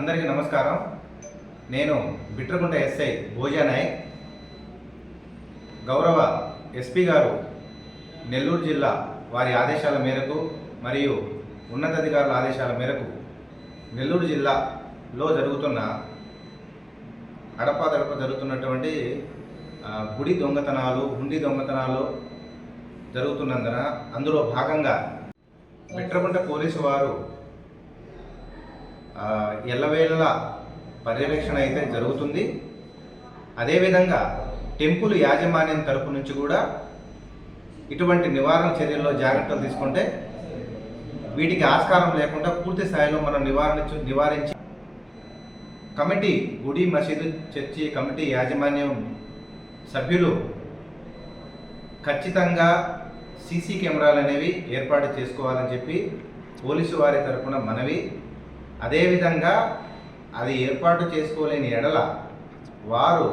అందరికీ నమస్కారం. నేను బిట్రకుంట ఎస్ఐ భోజా నాయక్. గౌరవ ఎస్పీ గారు నెల్లూరు జిల్లా వారి ఆదేశాల మేరకు మరియు ఉన్నతాధికారుల ఆదేశాల మేరకు నెల్లూరు జిల్లాలో జరుగుతున్న అడపాదడప జరుగుతున్నటువంటి గుడి దొంగతనాలు హుండీ దొంగతనాలు జరుగుతున్నందున అందులో భాగంగా బిట్రకుంట పోలీసు వారు ఎల్లవేళల పర్యవేక్షణ అయితే జరుగుతుంది. అదేవిధంగా టెంపుల్ యాజమాన్యం తరపు నుంచి కూడా ఇటువంటి నివారణ చర్యల్లో జాగ్రత్తలు తీసుకుంటే వీటికి ఆస్కారం లేకుండా పూర్తి స్థాయిలో మనం నివారణ నివారించి కమిటీ గుడి మసీదు చర్చి కమిటీ యాజమాన్యం సభ్యులు ఖచ్చితంగా సీసీ కెమెరాలు అనేవి ఏర్పాటు చేసుకోవాలని చెప్పి పోలీసు వారి తరఫున మనవి. అదేవిధంగా అది ఏర్పాటు చేసుకోలేని ఎడల వారు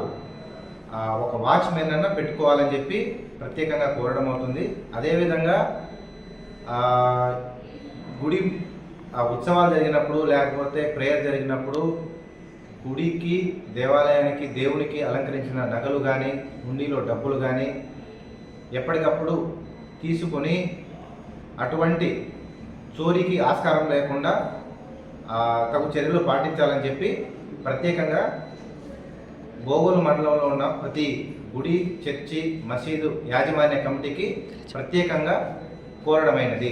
ఒక వాచ్మెన్ అన్న పెట్టుకోవాలని చెప్పి ప్రత్యేకంగా కోరడం అవుతుంది. అదేవిధంగా గుడి ఆ ఉత్సవాలు జరిగినప్పుడు లేకపోతే ప్రేయర్ జరిగినప్పుడు గుడికి దేవాలయానికి దేవునికి అలంకరించిన నగలు కానీ హుండీలో డబ్బులు కానీ ఎప్పటికప్పుడు తీసుకొని అటువంటి చోరీకి ఆస్కారం లేకుండా తగు చర్యలు పాటించాలని చెప్పి ప్రత్యేకంగా గోగోలు మండలంలో ఉన్న ప్రతి గుడి చర్చి మసీదు యాజమాన్య కమిటీకి ప్రత్యేకంగా కోరడమైనది.